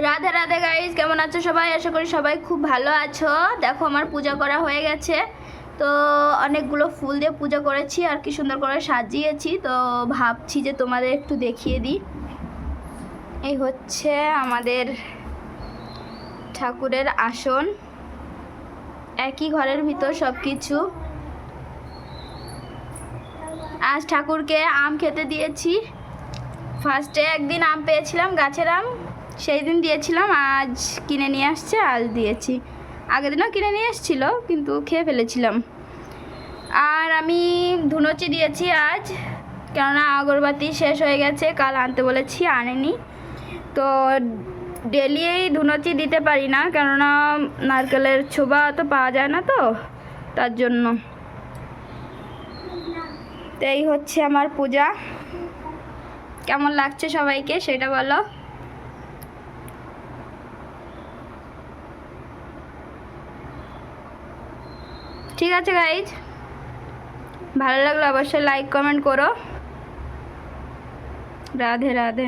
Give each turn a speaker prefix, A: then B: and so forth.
A: Radhe Radhe guys কেমন আছো সবাই? আশা করি সবাই খুব ভালো আছো। দেখো, আমার পূজা করা হয়ে গেছে। তো অনেকগুলো ফুল দিয়ে পূজা করেছি আর কি সুন্দর করে সাজিয়েছি। তো ভাবছি যে তোমাদের একটু দেখিয়ে দিই। এই হচ্ছে আমাদের ঠাকুরের আসন। একই ঘরের ভিতর সব কিছু আজ ঠাকুরকে আম খেতে দিয়েছি। ফার্স্টে একদিন আম পেয়েছিলাম, গাছের আম। সেই দিন দিয়েছিলাম, আজ কিনে নিয়ে আসছে, আজ দিয়েছি। আগের দিনও কিনে নিয়ে এসেছিল কিন্তু খেয়ে ফেলেছিলাম। আর আমি ধুনোচি দিয়েছি আজ, কেননা আগরবাতি শেষ হয়ে গেছে, কাল আনতে বলেছি, আনেনি। তো ডেলি এই ধুনোচি দিতে পারি না, কেননা নারকেলের ছোবা তো পাওয়া যায় না তো, তার জন্য। তো এই হচ্ছে আমার পূজা। কেমন লাগছে সবাইকে, সেটা বলো। ঠিক আছে গাইজ ভালো লাগলে অবশ্যই লাইক কমেন্ট করো। রাধে রাধে।